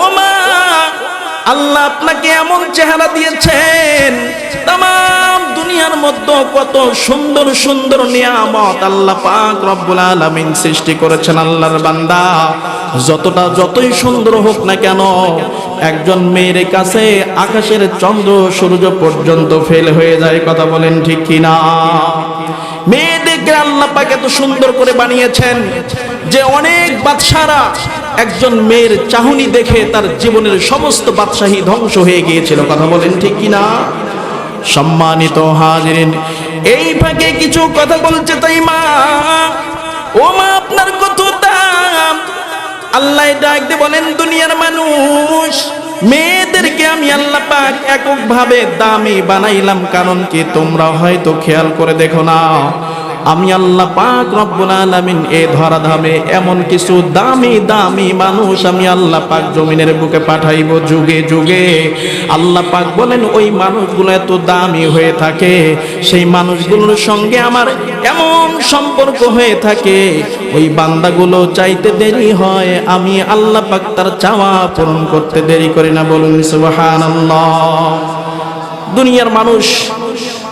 ও মা, আল্লাহ আপনাকে এমন চেহারা দিয়েছেন তাম দুনিয়ার মধ্যে কত সুন্দর সুন্দর নিয়ামত আল্লাহ পাক রব্বুল আলামিন সৃষ্টি করেছেন আল্লাহর বান্দা। যতটা যতই সুন্দর হোক না কেন, একজন মেয়ের কাছে আকাশের চন্দ্র সূর্য পর্যন্ত ফেল হয়ে যায়, কথা বলেন ঠিক কিনা? মেয়েদেরকে আল্লাহ পাক এত সুন্দর করে বানিয়েছেন যে অনেক বাদশারা একজন মেয়ের চাহনি দেখে তার জীবনের সমস্ত বাদশাহী ধ্বংস হয়ে গিয়েছিল, কথা বলেন ঠিক কিনা? সম্মানিত হাজিরিন, এই ফাঁকে কিছু কথা বলছে তাই মা। ও মা, আপনার কত দাম? আল্লাহ ডাক দিয়ে বলেন, দুনিয়ার মানুষ, মেয়েদেরকে আমি আল্লাহ পাক এককভাবে দামি বানাইলাম, কারণ কি তোমরা হয়তো খেয়াল করে দেখো না। আমি আল্লাহ পাক রব্বুল আলামিন এ ধরা ধামে এমন কিছু দামি দামি মানুষ আমি আল্লাহ পাক জমিনের বুকে পাঠাইব যুগে যুগে। আল্লাহ পাক বলেন, ওই মানুষগুলো এত দামি হয়ে থাকে, সেই মানুষগুলোর সঙ্গে আমার এমন সম্পর্ক হয়ে থাকে। ওই বান্দাগুলো চাইতে দেরি হয়, আমি আল্লাহ পাক তার চাওয়া পূরণ করতে দেরি করি না। বলুন, সুবহানাল্লাহ। দুনিয়ার মানুষ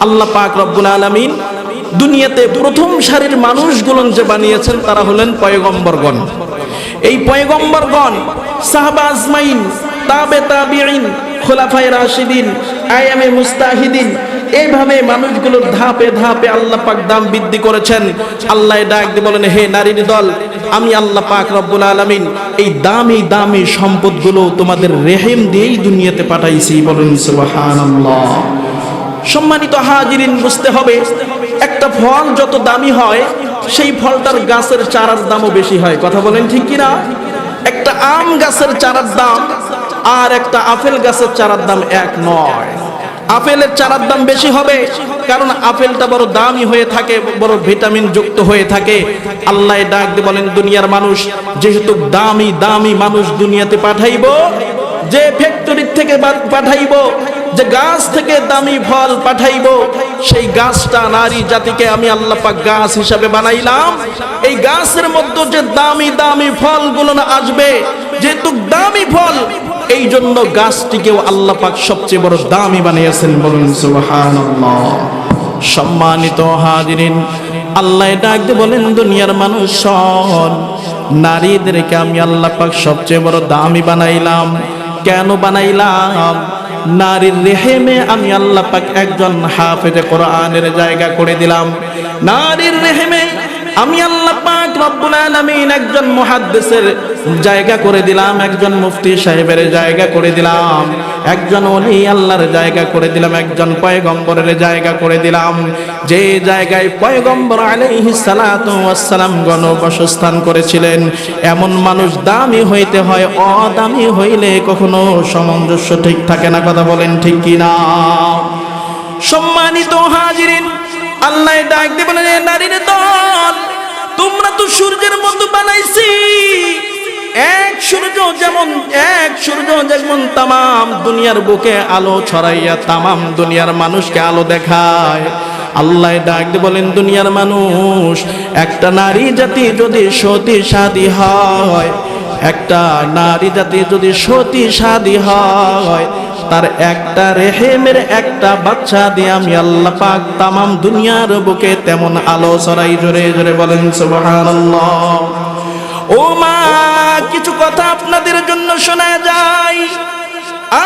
আল্লাহ পাক রব্বুল আলামিন দুনিয়াতে প্রথম সারির মানুষগুলো যে বানিয়েছেন, তারা হলেন পয়গম্বরগণ। এই পয়গম্বরগণ, সাহাবা আজমাইন, তাবে তাবিঈন, খোলাফায়ে রাশিদিন আয়ামে মুস্তাহিদিন, এইভাবে মানুষগুলোর ধাপে ধাপে আল্লাহ পাক দাম বৃদ্ধি করেছেন। আল্লাহ ডাক দিয়ে বলেন, হে নারীর দল, আমি আল্লাহ পাক রব্বুল আলামিন এই দামি দামি সম্পদগুলো তোমাদের রেহেম দিয়েই দুনিয়াতে পাঠাইছি। বলেন, সুবহানাল্লাহ। সম্মানিত হাজিরিন, বুঝতে হবে একটা ফল যত দামি হয়, সেই ফলটার গাছের চারার দামও বেশি হয়। কথা বলেন ঠিক কিনা? একটা আম গাছের চারার দাম আর একটা আপেল গাছের চারার দাম এক নয়। আপেলের চারার দাম বেশি হবে কারণ আপেলটা বড় দামি হয়ে থাকে, বড় ভিটামিন যুক্ত হয়ে থাকে। আল্লাহ ডাক দিয়ে বলেন, দুনিয়ার মানুষ যেহেতু দামি দামি মানুষ দুনিয়াতে পাঠাইবো, যে ফ্যাক্টরির থেকে পাঠাইবো যে গাছ থেকে দামি ফল পাঠাইবো, সেই গাছটা নারী জাতিকে আমি আল্লাহ পাক গাছ হিসাবে বানাইলাম। এই গাছের মধ্যে যে দামি দামি ফলগুলো না আসবে, যেহেতু দামি ফল এই জন্য গাছটিকেও আল্লাহ পাক সবচেয়ে বড় দামি বানিয়েছেন বলুন, সুবহানাল্লাহ। সম্মানিত হাজিরিন, আল্লাহ ডাক দিয়ে বলেন, দুনিয়ার মানুষ নারীদেরকে আমি আল্লাহ পাক সবচেয়ে বড় দামি বানাইলাম। কেন বানাইলাম? নারীর রেহেমে আমি আল্লাহ পাক একজন হাফেজে কোরআনের জায়গা করে দিলাম। নারীর রেহেমে আমি আল্লাহ পাক রব্বুল আলামিন একজন মুহাদ্দিসের জায়গা করে দিলাম, একজন মুফতি সাহেবের জায়গা করে দিলাম। একজন ওলি আল্লাহর জায়গা করে দিলাম, একজন পয়গম্বরের জায়গা করে দিলাম। যে জায়গায় পয়গম্বর আলাইহিস সালাতু ওয়াসসালাম গণ বসস্থান করেছিলেন, এমন মানুষ দামি হইতে হয়, অদামি হইলে কখনো সামঞ্জস্য ঠিক থাকে না, কথা বলেন ঠিক কি না সম্মানিত হাজিরিন, আল্লাহ ডাক দিয়ে বলেন, "এ নারীর দল সূর্য যেমন তামাম দুনিয়ার বুকে আলো ছড়াইয়া তামাম দুনিয়ার মানুষকে আলো দেখায়। আল্লাহ ডাক বলেন, দুনিয়ার মানুষ, একটা নারী জাতি যদি সতী সাদী হয়, একটা নারী জাতি যদি সতী সাদী হয়, তার একটা রেহেমের একটা বাচ্চা দিয়ে আমি আল্লাহ পাক তামাম দুনিয়ার বুকে তেমন আলো ছড়াই জোরে জোরে বলেন, সুবহানাল্লাহ। ও মা, কিছু কথা আপনাদের জন্য শোনা যায়,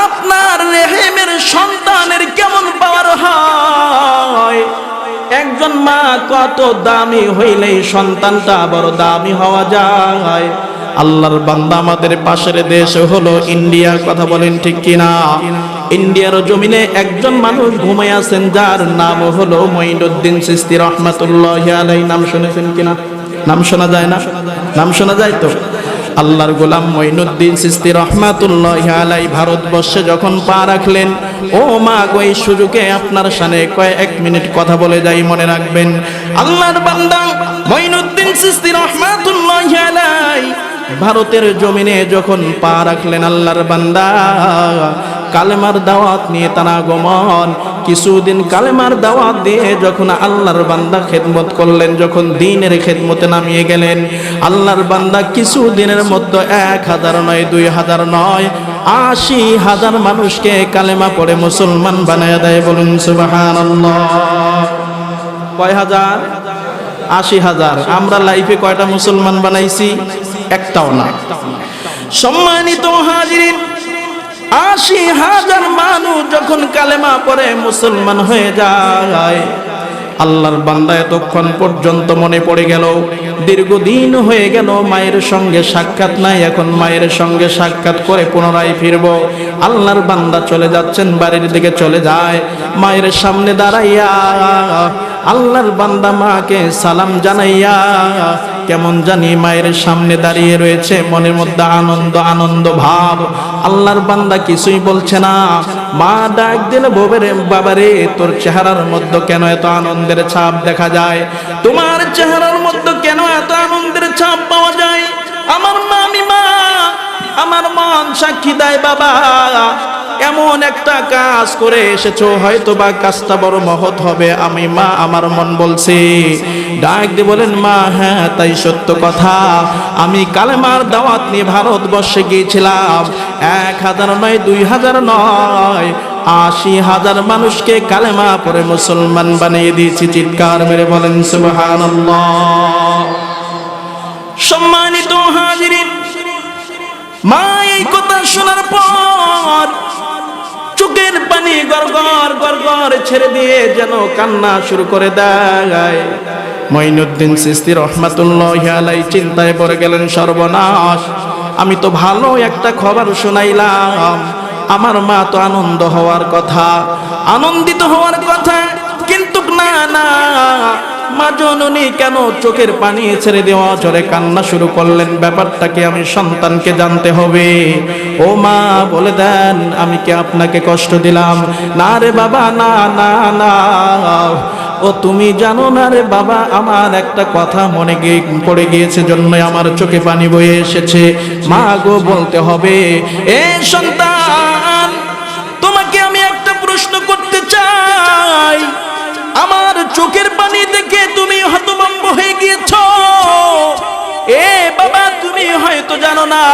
আপনার রেহেমের সন্তানের কেমন পাওয়ার হয়? একজন মা কত দামি হইলেই সন্তানটা বড় দামি হওয়া যায়। আল্লাহর বান্দা আমাদের পাশের দেশ হলো ইন্ডিয়া, কথা বলেন ঠিক কিনা? ইন্ডিয়ার জমিনে একজন মানুষ ঘুমাই আছেন, যার নাম হলো মঈনুদ্দিন সিস্তি রহমাতুল্লাহ আলাই নাম শুনেছেন কিনা? নাম শোনা যায় না? নাম শোনা যায় তো? আল্লাহর গোলাম মঈনুদ্দিন সিস্তি রহমাতুল্লাহ আলাই ভারতবর্ষে যখন পা রাখলেন, ও মা গো, এই সুযোগে আপনার সামনে কয়েক মিনিট কথা বলে যাই, মনে রাখবেন। আল্লাহর বান্দা মঈনুদ্দিন সিস্তি রহমাতুল্লাহ আলাই ভারতের জমিনে যখন পা রাখলেন আল্লাহর বান্দা, কালেমার দাওয়াত নিয়ে তারা গমন কিছুদিন কালেমার দাওয়াত দিয়ে যখন আল্লাহর বান্দা খেদমত করলেন, যখন দিনের খেদমতে নামিয়ে গেলেন, আল্লাহর বান্দা কিছু দিনের মধ্যে এক হাজার নয়, দুই হাজার নয়, আশি হাজার মানুষকে কালেমা পড়ে মুসলমান বানায় দেয় বলুন সুবহানাল্লাহ। কয় হাজার? আশি হাজার। আমরা লাইফে কয়টা মুসলমান বানাইছি? একটাও না। সম্মানিত হাজিরিন আশি হাজার মানুষ যখন কালেমা পরে মুসলমান হয়ে যায়, আল্লাহর বান্দা এতক্ষণ পর্যন্ত মনে পড়ে গেল, দীর্ঘদিন হয়ে গেল, মায়ের সঙ্গে সাক্ষাৎ নাই, এখন মায়ের সঙ্গে সাক্ষাৎ করে পুনরায় ফিরব। আল্লাহর বান্দা চলে যাচ্ছেন, বাড়ির দিকে চলে যায়, মায়ের সামনে দাঁড়াইয়া আল্লাহর বান্দা মাকে সালাম জানাইয়া কেমন জানি মায়ের সামনে দাঁড়িয়ে রয়েছে, মনের মধ্যে আনন্দ আনন্দ ভাব। আল্লাহর বান্দা কিছুই বলছে না। মা ডাক দিলে বোবেরে বাবারে তোর চেহারার মধ্যে কেন এত আনন্দের ছাপ দেখা যায়? তোমার চেহারার মধ্যে কেন এত আনন্দের ছাপ পাওয়া যায়? আমার মা আমি মা, আমার মন সাক্ষী দেয় বাবা। এমন একটা কাজ করে এসেছ হয়তো বা কাজটা বড় মহৎ হবে। আমি মা, আমার মন বলছে, ডাক দিয়ে বলেন, মা হ্যাঁ তাই সত্য কথা। আমি কালেমার দাওয়াত নিয়ে ভারতবর্ষে গিয়েছিলাম। এক হাজার নয়, দুই হাজার নয়, আশি হাজার মানুষকে কালেমা পরে মুসলমান বানিয়ে দিয়েছি। চিৎকার মেরে বলেন, সুবহানাল্লাহ। সম্মানিত হাজিরিন, মা, এই কথা শোনার পর চোখের পানি গড়গড় গড়গড় ছেড়ে দিয়ে যেন কান্না শুরু করে দেয়। মঈনুদ্দিন সিস্তি রহমাতুল্লাহ আলাই চিন্তায় পড়ে গেলেন, সর্বনাশ। আমি তো ভালো একটা খবর শোনাইলাম। আমার মা তো আনন্দ হওয়ার কথা। আনন্দিত হওয়ার কথা, কিন্তু না না। মা জননী কেন চোখের পানি ছেড়ে দেওয়া চরে কান্না শুরু করলেন? ব্যাপারটাকে আমি সন্তানকে জানতে হবে? ও মা, বলে দেন, আমি কি আপনাকে কষ্ট দিলাম? না রে বাবা, না না না। ও, তুমি জানো না রে বাবা, আমার একটা কথা মনে গিয়ে পড়ে গিয়েছে জন্য আমার চোখে পানি বয়ে এসেছে। মা গো, বলতে হবে, এ সন্তান গিয়েছ এ বাবা, তুমি হয়তো জানো না,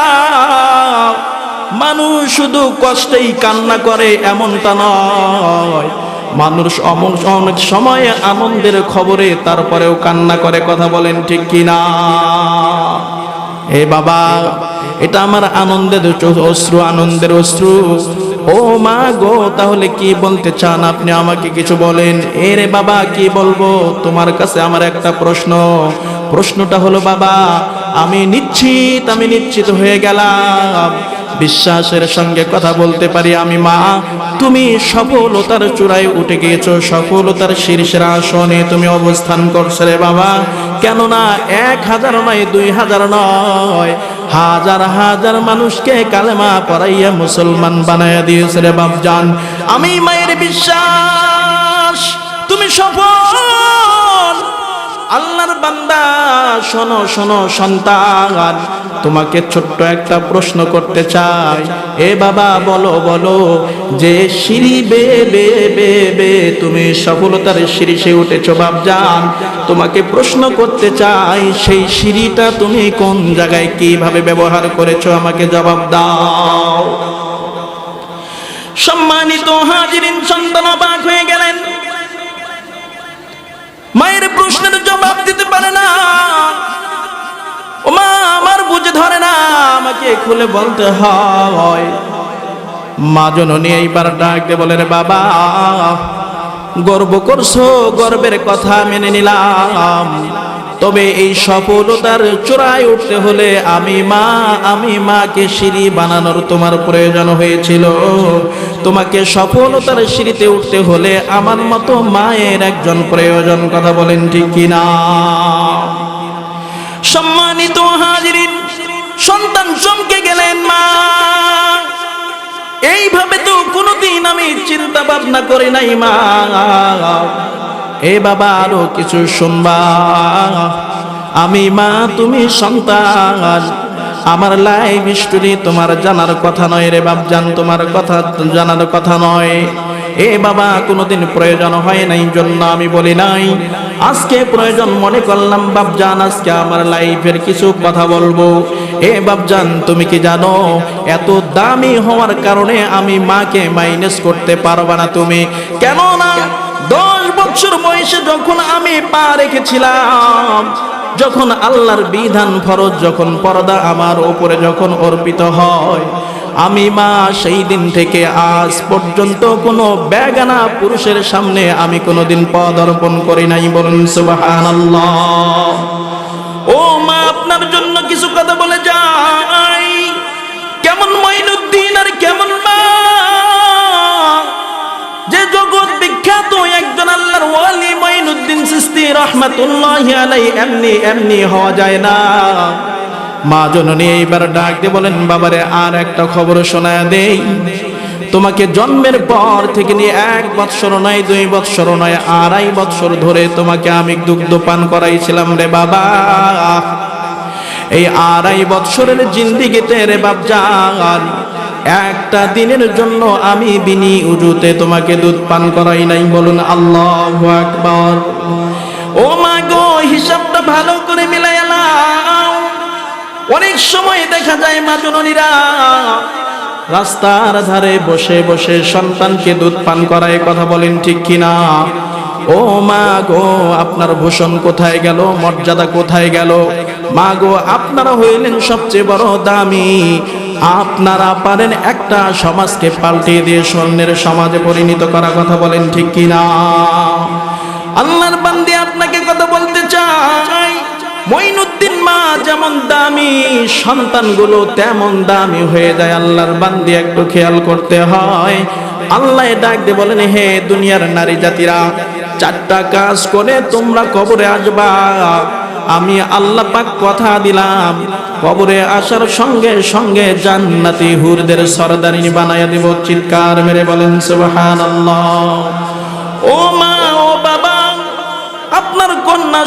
মানুষ শুধু কষ্টেই কান্না করে, এমনটা নয়। মানুষ অনেক সময় আনন্দের খবরে তারপরেও কান্না করে, কথা বলেন ঠিক কিনা? এ বাবা এটা আমার আনন্দের অশ্রু আনন্দের অশ্রু। ও মা গো, তাহলে কি বলতে চান? আপনি আমাকে কিছু বলেন। এ রে বাবা, কি বলব? তোমার কাছে আমার একটা প্রশ্ন। প্রশ্নটা হলো, বাবা, আমি নিশ্চিত আমি নিশ্চিত হয়ে গেলাম। বিশ্বাসের সঙ্গে কথা বলতে পারি আমি, মা। তুমি সফলতার চূড়ায় উঠে গিয়েছো, সফলতার শীর্ষের আসনে তুমি অবস্থান করছ রে বাবা। কেননা এক হাজার নয়, দুই হাজার নয়। হাজার হাজার মানুষকে কালেমা পড়াইয়া মুসলমান বানাইয়া দিয়েছে রে বাপজান। আমি মায়ের বিশ্বাস বান্দা, শোনো শোনো সন্তান, তোমাকে ছোট্ট একটা প্রশ্ন করতে চাই। এ বাবা, বলো বলো, যে সিঁড়ি বে বে বে বে, তুমি সফলতার সিঁড়ি সে উঠেছো, বাপজান। তোমাকে প্রশ্ন করতে চাই, সেই সিঁড়িটা তুমি কোন জায়গায় কীভাবে ব্যবহার করেছ, আমাকে জবাব দাও। সম্মানিত হাজিরিন, সন্তান অবাক হয়ে গেলেন। মায়ের প্রশ্নের জবাব দিতে পারে না। ও মা আমার বুঝে ধরে না, আমাকে খুলে বলতে হয়। মা জননী এইবার ডাক দিয়ে বলে, রে বাবা, গর্ব করছ, গর্বের কথা মেনে নিলাম। তবে এই সফলতার চূড়ায় উঠতে হলে আমি মা, আমি মাকে সিঁড়ি বানানোর তোমার প্রয়োজন হয়েছিল। তোমাকে সফলতার সিঁড়িতে উঠতে হলে আমার মতো মায়ের একজন প্রয়োজন, কথা বলেন ঠিক কিনা? সম্মানিত হাজিরিন, সন্তান চমকে গেলেন মা। এইভাবে তো কোনোদিন আমি চিন্তা ভাবনা করি নাই মা। এ বাবা, আরও কিছু শুনবা। আমি মা, তুমি সন্তান। আমার লাইফ স্টোরি তোমার জানার কথা নয় রে বাপজান, তোমার কথা জানার কথা নয়। এ বাবা, কোনোদিন প্রয়োজন হয় নাই, জন্য আমি বলি নাই। আজকে প্রয়োজন মনে করলাম, বাপজান, আজকে আমার লাইফের কিছু কথা বলব। এ বাপজান, তুমি কি জানো, এত দামি হওয়ার কারণে আমি মাকে মাইনাস করতে পারবা না তুমি। কেন না দশ বছর বয়সে যখন আমি পা রেখেছিলাম, যখন আল্লাহর বিধান ফরজ, যখন পর্দা আমার উপরে যখন অর্পিত হয়, আমি মা, সেই দিন থেকে আজ পর্যন্ত কোনো বেগানা পুরুষের সামনে আমি কোনোদিন পদার্পণ করি নাই বলুন সুবহানাল্লাহ। ও মা, আপনার জন্য কিছু কথা বলে যাই। রহমাতুল্লাহি আলাই এমনি এমনি হওয়া যায় না। মা জননী এইবার ডাক দিয়ে বলেন, বাবারে, আর একটা খবর শোনায় দেই। তোমাকে জন্মের পর থেকে নিয়ে এক বৎসর নয়, দুই বৎসর নয়, আড়াই বৎসর ধরে তোমাকে আমি দুগ্ধ পান করাইছিলাম রে বাবা। এই আড়াই বৎসরের জিন্দিগিতে রে বাপজান, একটা দিনের জন্য আমি বিনি উজুতে তোমাকে দুধ পান করাই নাই। বলুন, আল্লাহ আকবর। ও মা গো, হিসাবটা ভালো করে মিলাই অনেক সময় দেখা যায় মা জননীরা রাস্তার ধারে বসে বসে সন্তানকে দুধ পান করায় কথা বলেন ঠিক কিনা? ও মা গো, আপনার ভূষণ কোথায় গেল? মর্যাদা কোথায় গেল? মা গো, আপনারা হইলেন সবচেয়ে বড় দামি। আপনারা পারেন একটা সমাজকে পাল্টে দিয়ে স্বর্ণের সমাজে পরিণত করা কথা বলেন ঠিক কিনা? আল্লাহর বান্দি আপনাকে কথা বলতে চাই। মঈনুদ্দিন মা যেমন দামি, সন্তানগুলো তেমন দামি হয়ে যায়। আল্লাহর বান্দি একটু খেয়াল করতে হয়। আল্লাহ ডাক দিয়ে বলেন, হে দুনিয়ার নারী জাতিরা, চারটা কাজ করে তোমরা কবরে আসবা। আমি আল্লাহ পাক কথা দিলাম, কবরে আসার সঙ্গে সঙ্গে জান্নাতি হুরদের সরদারিনী বানাইয়া দিব। চিৎকার মেরে বলেন, সুবহানাল্লাহ। ও মা, ও বাবা আপনার কন্যা